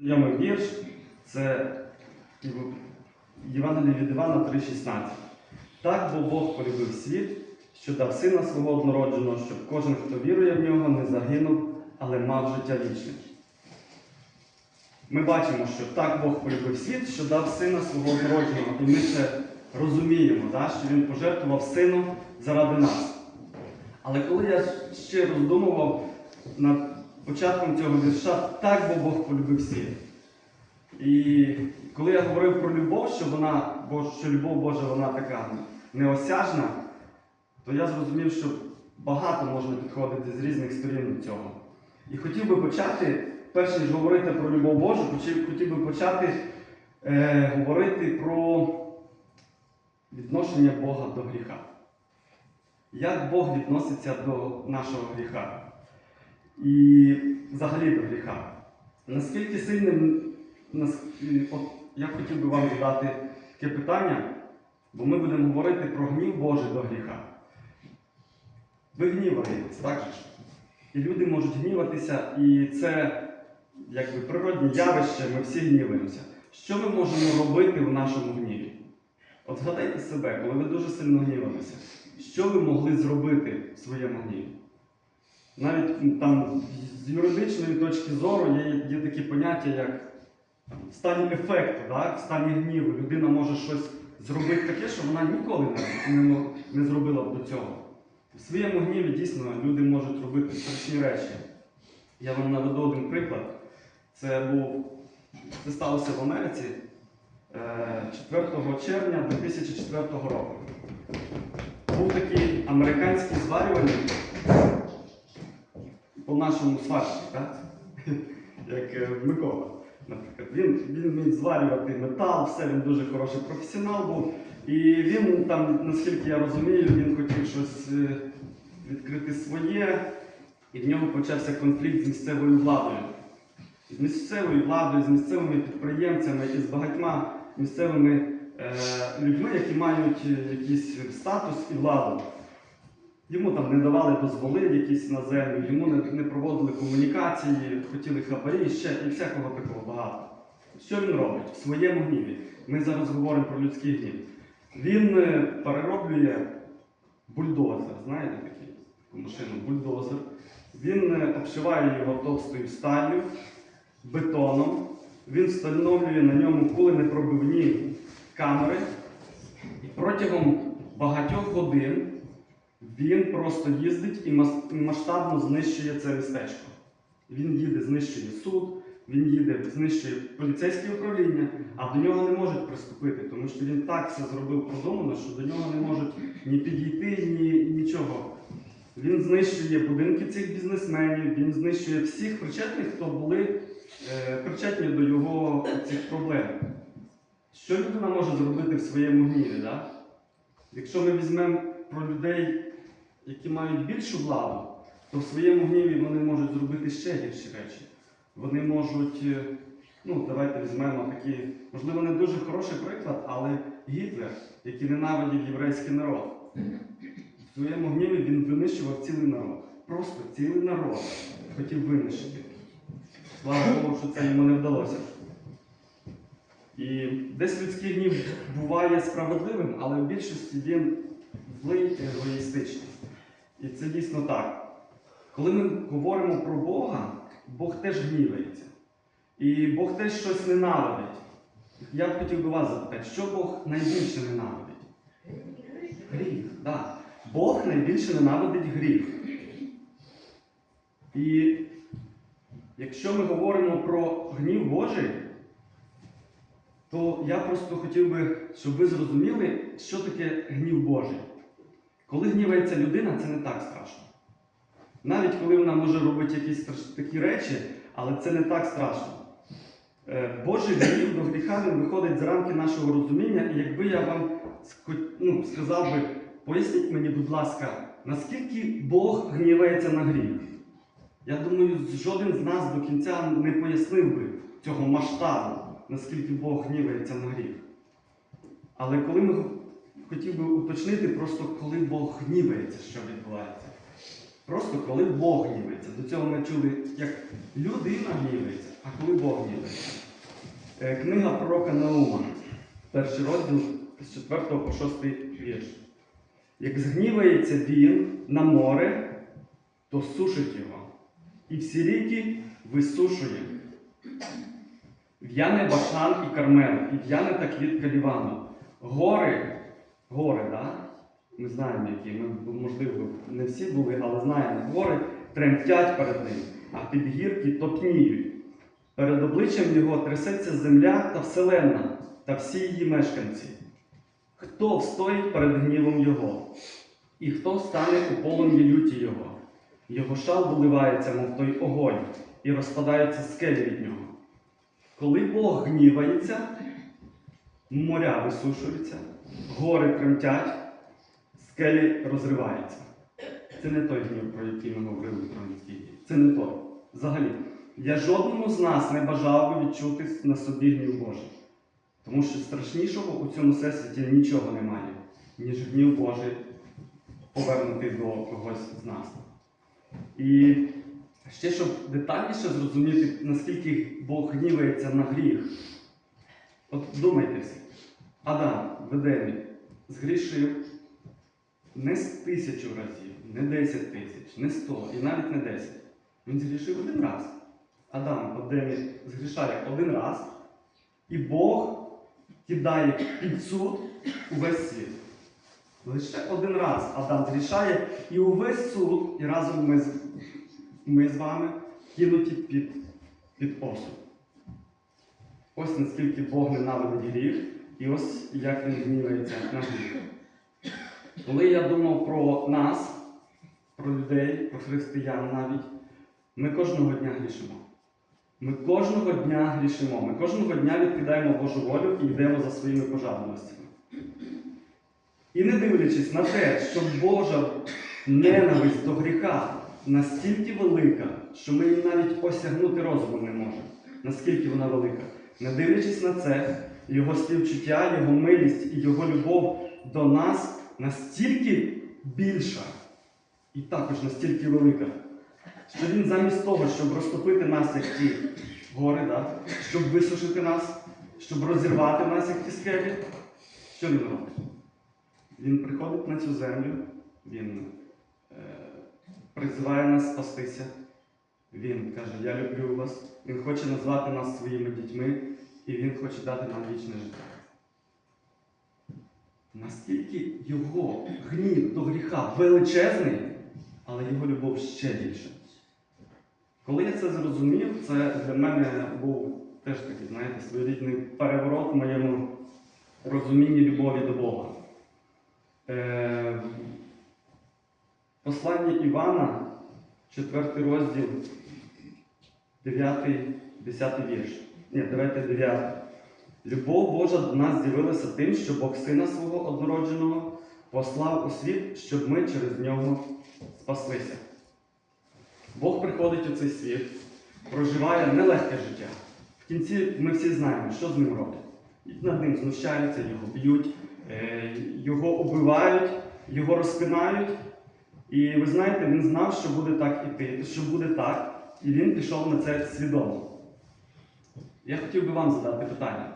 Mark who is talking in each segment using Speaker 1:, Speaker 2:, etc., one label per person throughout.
Speaker 1: Знайомий вірш це Єв- Євангеліє від Івана 3,16. Так бо Бог полюбив світ, що дав сина свого однородженого, щоб кожен, хто вірує в нього, не загинув, але мав життя вічне. Ми бачимо, що так Бог полюбив світ, що дав сина свого однородженого. І ми це розуміємо, да, що Він пожертвував сином заради нас. Але коли я ще роздумував над початком цього вірша, так бо Бог полюбив світ. І коли я говорив про любов, що вона, що любов Божа вона така неосяжна, то я зрозумів, що багато можна підходити з різних сторін до цього. І хотів би почати, перш ніж говорити про любов Божу, хотів би почати е, говорити про відношення Бога до гріха. Як Бог відноситься до нашого гріха? І взагалі до гріха. Наскільки сильним, я хотів би вам задати таке питання, бо ми будемо говорити про гнів Божий до гріха. Ви гніваєтесь, так? І люди можуть гніватися, і це якби природні явище, ми всі гніваємося. Що ми можемо робити в нашому гніві? От згадайте себе, коли ви дуже сильно гнівалися, що ви могли зробити в своєму гніві? Навіть там з юридичної точки зору є, є такі поняття, як в стані ефекту, да? в стані гніву. Людина може щось зробити таке, що вона ніколи не, не, зробила б до цього. В своєму гніві дійсно люди можуть робити страшні речі. Я вам наведу один приклад. Це був це сталося в Америці е, 4 червня 2004 року. Був такий американський зварювальник по нашому сварщик, так? як е, Микола. Наприклад, він, він вмів зварювати метал, все, він дуже хороший професіонал був. І він там, наскільки я розумію, він хотів щось е, відкрити своє, і в нього почався конфлікт з місцевою владою. З місцевою владою, з місцевими підприємцями і з багатьма місцевими е, людьми, які мають е, якийсь статус і владу. Йому там не давали дозволи якісь на землю, йому не, не проводили комунікації, хотіли хабарі, ще і всякого такого багато. Що він робить в своєму гніві? Ми зараз говоримо про людський гнів. Він е, перероблює бульдозер, знаєте таку машину, бульдозер. Він е, обшиває його товстою сталлю, бетоном. Він встановлює на ньому куленепробивні камери. І протягом багатьох годин він просто їздить і масштабно знищує це містечко. Він їде, знищує суд, він їде, знищує поліцейське управління, а до нього не можуть приступити, тому що він так все зробив продумано, що до нього не можуть ні підійти, ні нічого. Він знищує будинки цих бізнесменів, він знищує всіх причетних, хто були е, причетні до його цих проблем. Що людина може зробити в своєму гніві? Да? Якщо ми візьмемо про людей, які мають більшу владу, то в своєму гніві вони можуть зробити ще гірші речі. Вони можуть, е, ну давайте візьмемо такі, можливо, не дуже хороший приклад, але Гітлер, який ненавидів єврейський народ. В своєму гніві він винищував цілий народ. Просто цілий народ хотів винищити. Слава Богу, що це йому не вдалося. І десь людський гнів буває справедливим, але в більшості він злий і егоїстичний. І це дійсно так. Коли ми говоримо про Бога, Бог теж гнівається. І Бог теж щось ненавидить. Я б хотів би вас запитати, що Бог найбільше ненавидить? Гріх. Да. Бог найбільше ненавидить гріх. І якщо ми говоримо про гнів Божий, то я просто хотів би, щоб ви зрозуміли, що таке гнів Божий. Коли гнівається людина, це не так страшно. Навіть коли вона може робити якісь такі речі, але це не так страшно. Е, Божий гнів до гріха він виходить з рамки нашого розуміння, і якби я вам ну, сказав би, поясніть мені, будь ласка, наскільки Бог гнівається на гріх? Я думаю, жоден з нас до кінця не пояснив би цього масштабу, наскільки Бог гнівається на гріх. Але коли ми хотів би уточнити, просто коли Бог гнівається, що відбувається. Просто коли Бог гнівається. До цього ми чули, як людина гнівається. А коли Бог гнівається? Е, Книга пророка Наума, перший розділ з 4 по 6 вірш. Як згнівається він на море, то сушить його, і всі ріки висушує. В'яне Башан і Кармел, і в'яне та квітка Лівану. Гори, гори, да? ми знаємо, які, ми, можливо, не всі були, але знаємо, гори тремтять перед ним, а підгірки топніють. Перед обличчям його трясеться земля та вселенна та всі її мешканці. Хто встоїть перед гнівом Його? І хто стане у полум'ї люті Його? Його шал виливається, мов той огонь, і розпадаються скелі від нього. Коли Бог гнівається, моря висушуються, гори тремтять, скелі розриваються. Це не той гнів, про який ми говорили в Троїцькій. Це не той. Взагалі, я жодному з нас не бажав би відчути на собі гнів Божий. Тому що страшнішого у цьому всесвіті нічого немає, ніж гнів Божий повернутий до когось з нас. І ще щоб детальніше зрозуміти, наскільки Бог гнівається на гріх. От думайтесь, Адам в Едемі згрішив не з тисячу разів, не 10 тисяч, не 100 і навіть не 10. Він згрішив один раз. Адам в Едемі згрішає один раз, і Бог кидає під суд увесь світ. Лише один раз Адам зрішає, і увесь суд, і разом ми, з- ми з вами кинуті під, під осуд. Ось наскільки Бог ненавидить гріх, і ось як він гнівається на гріх. Коли я думав про нас, про людей, про християн навіть, ми кожного дня грішимо. Ми кожного дня грішимо. Ми кожного дня відкидаємо Божу волю і йдемо за своїми пожадливостями. І не дивлячись на те, що Божа ненависть до гріха настільки велика, що ми її навіть осягнути розумом не можемо. Наскільки вона велика. Не дивлячись на це, його співчуття, його милість і його любов до нас настільки більша і також настільки велика, що він замість того, щоб розтопити нас, як ті гори, да? щоб висушити нас, щоб розірвати нас, як ті скелі, що він робить? Він приходить на цю землю, він е, призиває нас спастися. Він каже, я люблю вас. Він хоче назвати нас своїми дітьми, і він хоче дати нам вічне життя. Наскільки його гнів до гріха величезний, але його любов ще більша. Коли я це зрозумів, це для мене був теж такий, знаєте, своєрідний переворот в моєму розумінні любові до Бога. Е, Послання Івана, 4 розділ, 9, 10 вірш. Ні, давайте 9. Любов Божа до нас з'явилася тим, що Бог Сина свого однородженого послав у світ, щоб ми через нього спаслися. Бог приходить у цей світ, проживає нелегке життя. В кінці ми всі знаємо, що з ним роблять. Над ним знущаються, його б'ють, е, його убивають, його розпинають. І ви знаєте, він знав, що буде так іти, що буде так, і він пішов на це свідомо. Я хотів би вам задати питання.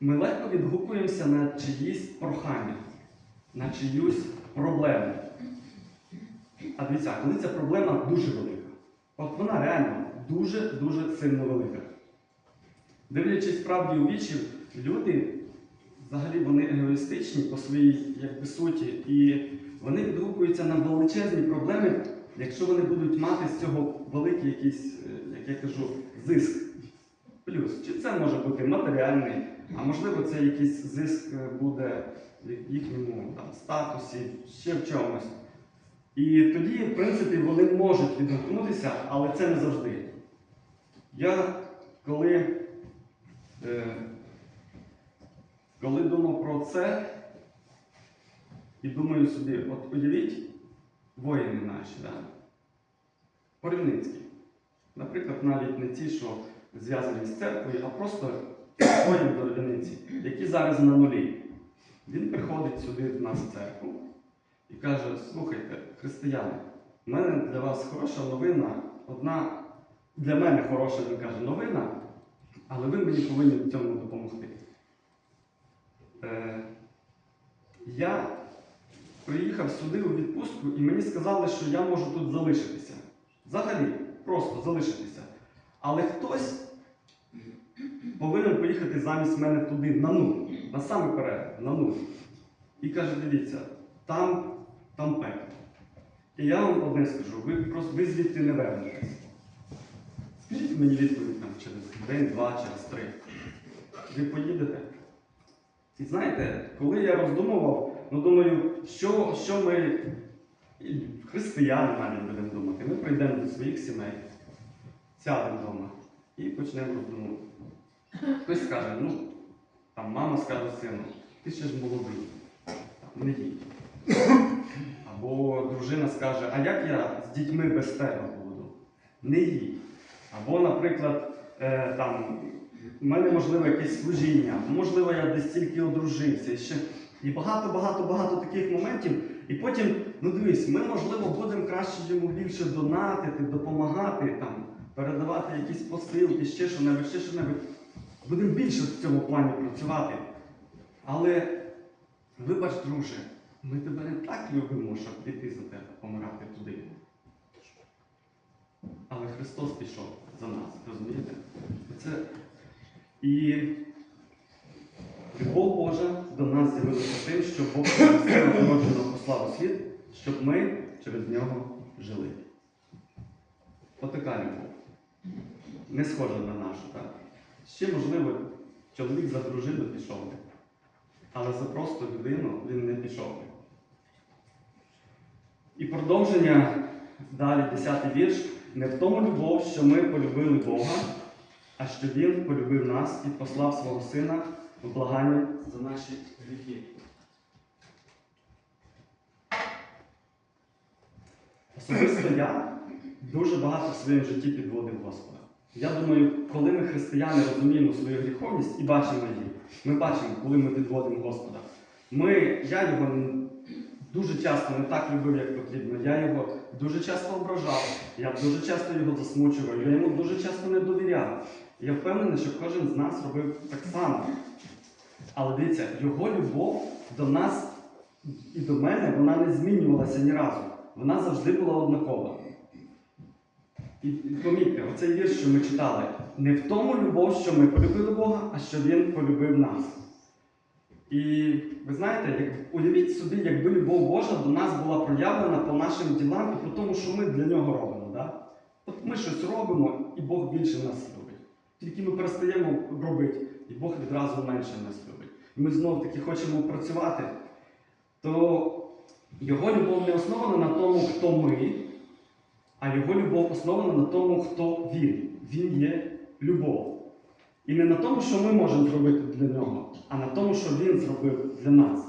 Speaker 1: Ми легко відгукуємося на чиїсь прохання, на чиюсь проблему. А дивіться, коли ця проблема дуже велика. От вона реально дуже-дуже сильно велика. Дивлячись правді у вічі, люди взагалі вони егоїстичні по своїй якби, суті, і вони відгукуються на величезні проблеми, якщо вони будуть мати з цього великий якийсь, е, я кажу, зиск. Плюс. Чи це може бути матеріальний, а можливо, це якийсь зиск е, буде в їхньому там, статусі, ще в чомусь. І тоді, в принципі, вони можуть відгукнутися, але це не завжди. Я коли, е, коли думав про це, і думаю собі, от уявіть воїни наші, да? Порівницькі. Наприклад, навіть не ті, що зв'язані з церквою, а просто воїни до одиниці, які зараз на нулі. Він приходить сюди в нас в церкву і каже: слухайте, християни, в мене для вас хороша новина, одна для мене хороша, він каже, новина, але ви мені повинні в цьому допомогти. Е, я приїхав сюди у відпустку і мені сказали, що я можу тут залишитися. Взагалі, просто залишитися. Але хтось повинен поїхати замість мене туди, на нуль, на самий перед, на нуль. І каже, дивіться, там, там пекло. І я вам одне скажу, ви просто ви звідти не вернетесь. Скажіть мені відповідь там через день, два, через три. Ви поїдете? І знаєте, коли я роздумував, ну думаю, що, що ми, християни навіть будемо думати, ми прийдемо до своїх сімей, сядемо вдома і почнемо роздумувати. Хтось скаже, ну, там мама скаже сину, ти ще ж молодий, не їдь. Або дружина скаже, а як я з дітьми без тебе буду? Не їдь. Або, наприклад, е, там, в мене можливо якесь служіння, можливо, я десь тільки одружився. І, ще, і багато, багато, багато таких моментів. І потім, ну дивись, ми, можливо, будемо краще йому більше донатити, допомагати, там, передавати якісь посилки, ще що-небудь, ще що-небудь. Будемо більше в цьому плані працювати. Але, вибач, друже, ми тебе не так любимо, щоб піти за тебе, помирати туди. Але Христос пішов за нас, розумієте? Це... І любов Божа до нас з'явилася тим, що Бог народженого послав у світ, щоб ми через нього жили. Отака любов. Не схожа на нашу, так? Ще, можливо, чоловік за дружину пішов би, але за просто людину він не пішов би. І продовження далі, 10 вірш. Не в тому любов, що ми полюбили Бога, а що Він полюбив нас і послав свого Сина в благання за наші гріхи. Особисто я дуже багато в своєму житті підводив Господа. Я думаю, коли ми християни розуміємо свою гріховність і бачимо її, ми бачимо, коли ми підводимо Господа. Ми, я його дуже часто не так любив, як потрібно. Я його дуже часто ображав, я дуже часто його засмучував, я йому дуже часто не довіряв. Я впевнений, що кожен з нас робив так само. Але дивіться, його любов до нас і до мене вона не змінювалася ні разу. Вона завжди була однакова. І помітьте, оцей вірш, що ми читали, не в тому любов, що ми полюбили Бога, а що Він полюбив нас. І ви знаєте, як, уявіть собі, якби любов Божа до нас була проявлена по нашим ділам і по тому, що ми для нього робимо. Да? От ми щось робимо, і Бог більше нас любить. Тільки ми перестаємо робити, і Бог відразу менше нас любить. І ми знов таки хочемо працювати, то його любов не основана на тому, хто ми, а його любов основана на тому, хто він. Він є любов. І не на тому, що ми можемо зробити для нього, а на тому, що він зробив для нас.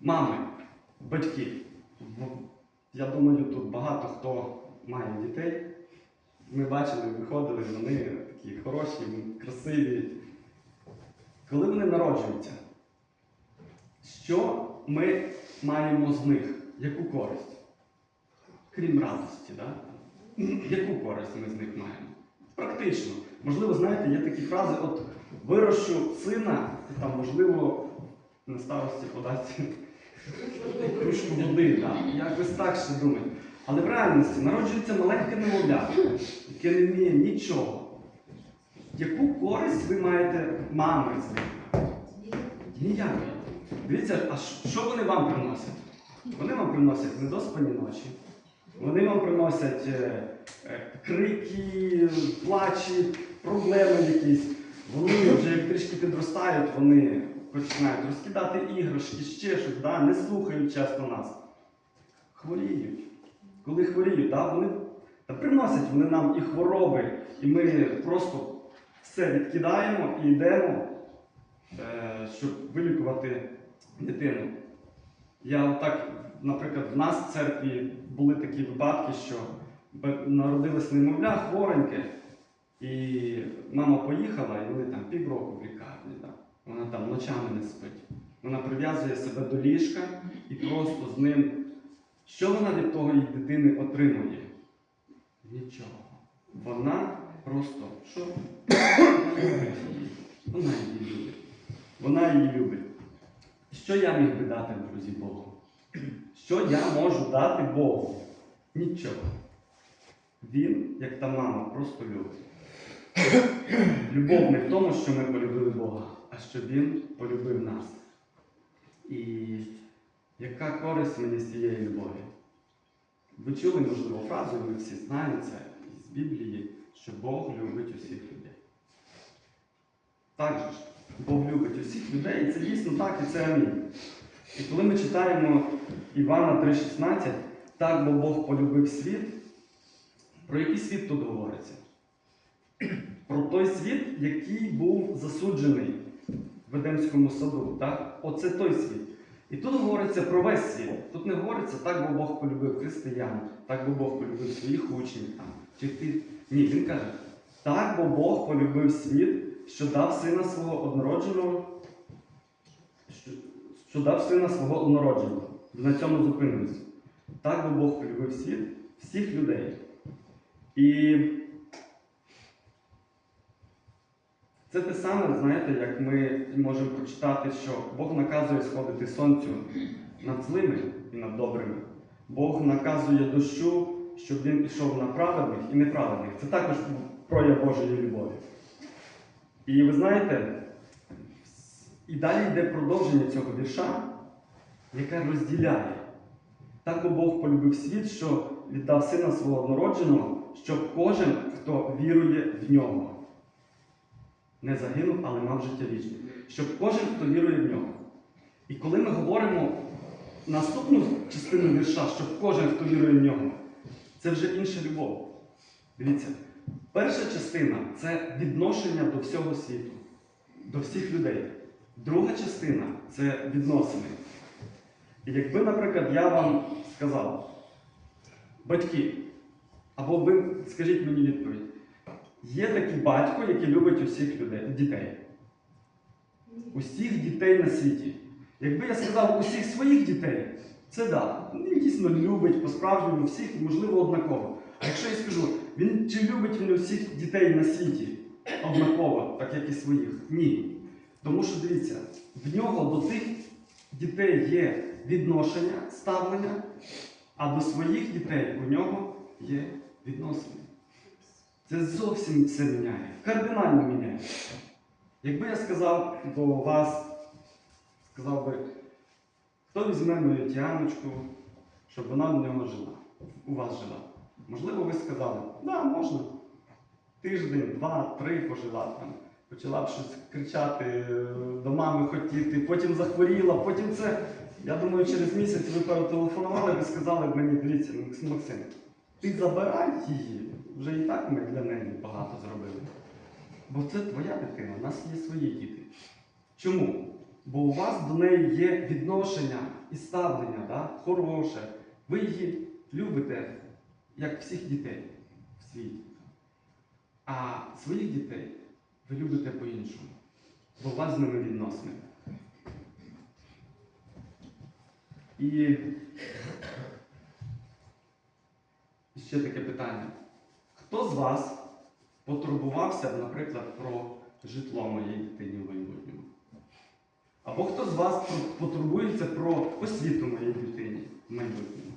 Speaker 1: Мами, батьки. Я думаю, тут багато хто має дітей. Ми бачили, виходили, вони такі хороші, красиві. Коли вони народжуються, що ми маємо з них? Яку користь? Крім радості, да? яку користь ми з них маємо? Практично. Можливо, знаєте, є такі фрази, от вирощу сина, і там, можливо, на старості подасть кружку води. Да? Якось так ще думаю. Але в реальності народжується маленьке немовля, яке не вміє нічого. Яку користь ви маєте мами з них? Ніякої. Дивіться, а що- вони вам приносять? Вони вам приносять недоспані ночі. Вони вам приносять е, е, крики, плачі, проблеми якісь. Вони вже як трішки підростають, вони починають розкидати іграшки, ще щось, да? не слухають часто нас. Хворіють. Коли хворіють, да? вони та приносять вони нам і хвороби, і ми просто все відкидаємо і йдемо, е, щоб вилікувати дитину. Я так, наприклад, в нас в церкві були такі випадки, що народилось немовля хвореньке, і мама поїхала, і вони там півроку в лікарні. Да. Вона там ночами не спить. Вона прив'язує себе до ліжка і просто з ним. Що вона від того її дитини отримує? Нічого. Вона просто що? Вона її любить. Вона її любить. Що я міг би дати, друзі, Богу? Що я можу дати Богу? Нічого. Він, як та мама, просто любить. Любов не в тому, що ми полюбили Бога, а що Він полюбив нас. І яка користь мені з цієї любові? Ви чули, можливо, фразу, і ми всі знаємо це з Біблії, що Бог любить усіх людей. Так же ж, Бог любить усіх людей, і це дійсно так, і це амінь. І коли ми читаємо Івана 3,16, так бо Бог полюбив світ, про який світ тут говориться? Про той світ, який був засуджений в Едемському саду. Так? Оце той світ. І тут говориться про весь світ. Тут не говориться так, бо Бог полюбив християн, так бо Бог полюбив своїх учнів. Чи ти... Ні, він каже, так бо Бог полюбив світ, що дав сина свого однородженого, що, що дав сина свого однородженого. На цьому зупинимося. Так бо Бог полюбив світ, всіх людей. І це те саме, знаєте, як ми можемо прочитати, що Бог наказує сходити сонцю над злими і над добрими. Бог наказує дощу, щоб він пішов на праведних і неправедних. Це також прояв Божої любові. І ви знаєте, і далі йде продовження цього вірша, яке розділяє. Так Бог полюбив світ, що віддав сина свого однородженого, щоб кожен, хто вірує в нього, не загинув, але мав життя вічне. Щоб кожен, хто вірує в нього. І коли ми говоримо наступну частину вірша, щоб кожен, хто вірує в нього, це вже інша любов. Дивіться, перша частина це відношення до всього світу, до всіх людей. Друга частина це відносини. І якби, наприклад, я вам сказав, батьки, або ви скажіть мені відповідь, є такий батько, який любить усіх людей, дітей. Усіх дітей на світі. Якби я сказав усіх своїх дітей, це да. Він дійсно любить по-справжньому всіх, можливо, однаково. А якщо я скажу, він чи любить він усіх дітей на світі однаково, так як і своїх? Ні. Тому що дивіться, в нього до тих дітей є відношення, ставлення, а до своїх дітей у нього є відносини. Це зовсім все міняє, кардинально міняє. Якби я сказав до вас, сказав би, хто візьме мою Тіаночку, щоб вона в нього жила, у вас жила. Можливо, ви сказали, да, можна. Тиждень, два, три пожила там. Почала б щось кричати, е, до мами хотіти, потім захворіла, потім це. Я думаю, через місяць ви перетелефонували і сказали мені, дивіться, Максим Максим, ти забирай її. Вже і так ми для неї багато зробили. Бо це твоя дитина, у нас є свої діти. Чому? Бо у вас до неї є відношення і ставлення да? хороше. Ви її любите, як всіх дітей в світі. А своїх дітей ви любите по-іншому. Бо у вас з ними відносини. І ще таке питання. Хто з вас потурбувався, наприклад, про житло моєї дитині в майбутньому? Або хто з вас потурбується про освіту моєї дитині в майбутньому?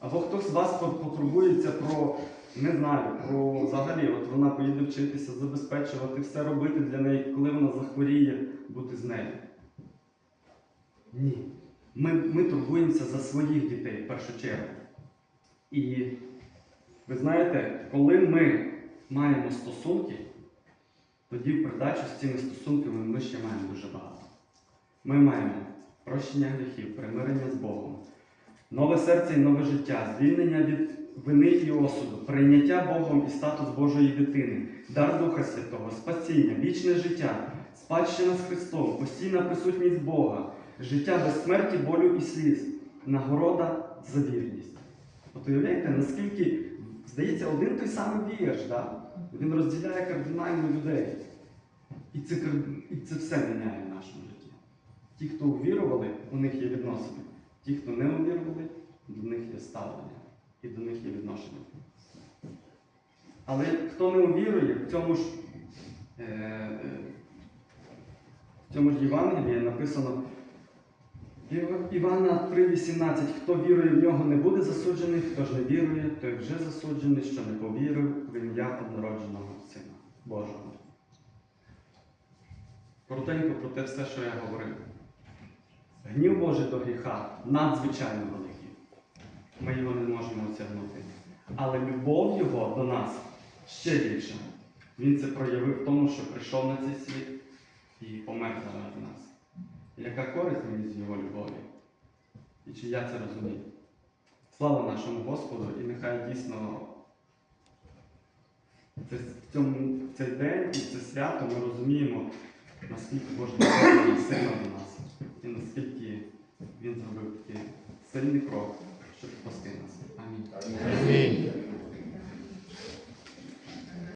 Speaker 1: Або хтось з вас по- потурбується про, не знаю, про взагалі, от вона поїде вчитися, забезпечувати, все робити для неї, коли вона захворіє, бути з нею. Ні. Ми, ми турбуємося за своїх дітей в першу чергу. І ви знаєте, коли ми маємо стосунки, тоді в придачу з цими стосунками ми ще маємо дуже багато. Ми маємо прощення гріхів, примирення з Богом, нове серце і нове життя, звільнення від вини і осуду, прийняття Богом і статус Божої дитини, дар Духа Святого, спасіння, вічне життя, спадщина з Христом, постійна присутність Бога, життя без смерті, болю і сліз, нагорода за вірність. От уявляєте, наскільки, здається, один той самий вірш, да? він розділяє кардинально людей. І це, і це все міняє в нашому житті. Ті, хто увірували, у них є відносини. Ті, хто не увірували, до них є ставлення і до них є відношення. Але хто не увірує, в цьому ж, е, е, в цьому ж Євангелії написано Івана 3,18. Хто вірує в нього, не буде засуджений, хто ж не вірує, той вже засуджений, що не повірив в ім'я однородженого Сина Божого. Коротенько про те все, що я говорив. Божий до гріха надзвичайно великий. Ми його не можемо осягнути. Але любов Його до нас ще більша. Він це проявив в тому, що прийшов на цей світ і помер заради нас. Яка користь мені з його любові? І чи я це розумію? Слава нашому Господу, і нехай дійсно це, в цьому, цей день і це свято ми розуміємо, наскільки Божий сильна до нас, і наскільки Він зробив такий сильний крок, щоб спасти нас. Амінь.
Speaker 2: Амінь.